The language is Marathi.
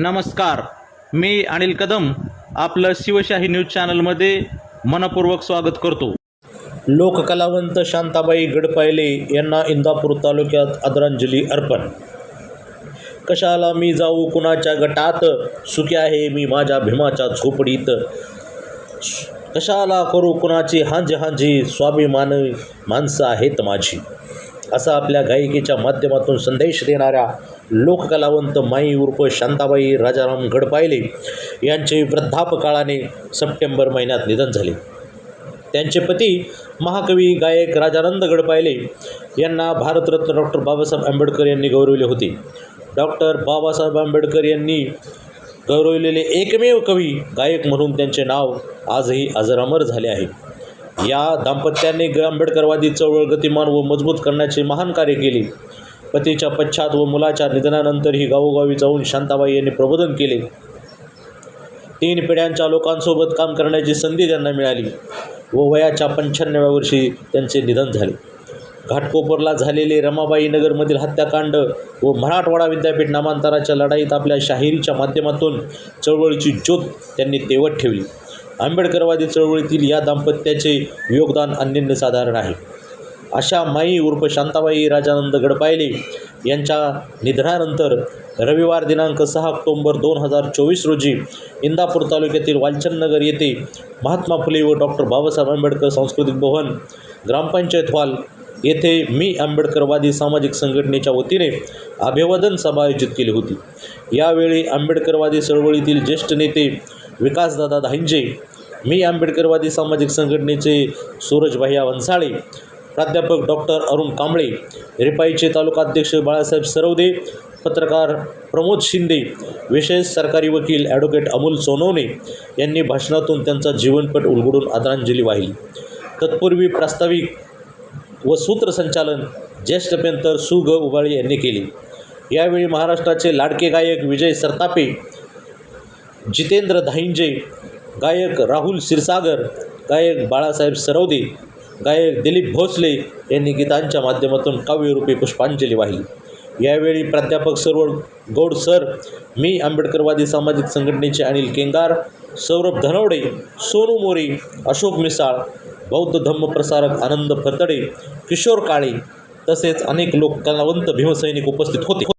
नमस्कार. मी अनिल कदम आपलं शिवशाही न्यूज चॅनलमध्ये मनपूर्वक स्वागत करतो. लोककलावंत शांताबाई गडपायले यांना इंदापूर तालुक्यात आदरांजली अर्पण. कशाला मी जाऊ कुणाच्या गटात? सुखी आहे मी माझ्या भीमाच्या झोपडीत. कशाला करू कुणाची हांजी हांजी? स्वाभिमान माणसं आहेत माझी. असा आपल्या गायिकेच्या माध्यमातून संदेश देणाऱ्या लोककलावंत माई उर्फ शांताबाई राजाराम गडपायले यांचे वृद्धापकाळाने सप्टेंबर महिन्यात निधन झाले. त्यांचे पती महाकवी गायक राजानंद गडपायले यांना भारतरत्न डॉक्टर बाबासाहेब आंबेडकर यांनी गौरवले होते. डॉक्टर बाबासाहेब आंबेडकर यांनी गौरवलेले एकमेव कवी गायक म्हणून त्यांचे नाव आजही अजरामर झाले आहे. या दाम्पत्याने ग आंबेडकरवादी चळवळ गतिमान व मजबूत करण्याचे महान कार्य केले. पतीच्या पश्चात व मुलाच्या निधनानंतरही गावोगावी जाऊन शांताबाई यांनी प्रबोधन केले. तीन पिढ्यांच्या लोकांसोबत काम करण्याची संधी त्यांना मिळाली व वयाच्या पंच्याण्णव्या वर्षी त्यांचे निधन झाले. घाटकोपरला झालेले रमाबाई नगरमधील हत्याकांड व मराठवाडा विद्यापीठ नामांतराच्या लढाईत आपल्या शाहिरीच्या माध्यमातून चळवळीची ज्योत त्यांनी तेवत ठेवली. आंबेडकरवादी चळवळीतील या दाम्पत्याचे योगदान अनन्यसाधारण आहे. अशा माई उर्फ शांताबाई राजानंद गडपायले यांच्या निधनानंतर रविवार दिनांक सहा ऑक्टोंबर दोन हजार चोवीस रोजी इंदापूर तालुक्यातील वालचंदनगर येथे महात्मा फुले व डॉक्टर बाबासाहेब आंबेडकर सांस्कृतिक भवन ग्रामपंचायत हॉल येथे मी आंबेडकरवादी सामाजिक संघटनेच्या वतीने अभिवादन सभा आयोजित केली होती. यावेळी आंबेडकरवादी चळवळीतील ज्येष्ठ नेते विकासदादा धांजे मी आंबेडकरवादी सामाजिक संघटनेचे सूरज भैया वंसाळे प्राध्यापक डॉक्टर अरुण कांबळे रिपाईचे तालुकाध्यक्ष बाळासाहेब सरवदे पत्रकार प्रमोद शिंदे विशेष सरकारी वकील ॲडव्होकेट अमोल सोनवणे यांनी भाषणातून त्यांचा जीवनपट उलगडून आदरांजली वाहिली. तत्पूर्वी प्रास्ताविक व सूत्रसंचालन ज्येष्ठ पेंतर सु ग उबाळे यांनी केले. यावेळी महाराष्ट्राचे लाडके गायक विजय सरतापे जितेंद्र धाईंजे गायक राहुल क्षीरसागर गायक बाळासाहेब सरवदे गायक दिलीप भोसले यांनी गीतांच्या माध्यमातून काव्यरूपी पुष्पांजली वाहिली. यावेळी प्राध्यापक सर्व गौड सर मी आंबेडकरवादी सामाजिक संघटनेचे अनिल केंगार सौरभ धनवडे सोनू मोरे अशोक मिसाळ बौद्ध धम्म प्रसारक आनंद फरतडे किशोर काळे तसेच अनेक लोक कलावंत भीमसैनिक उपस्थित होते.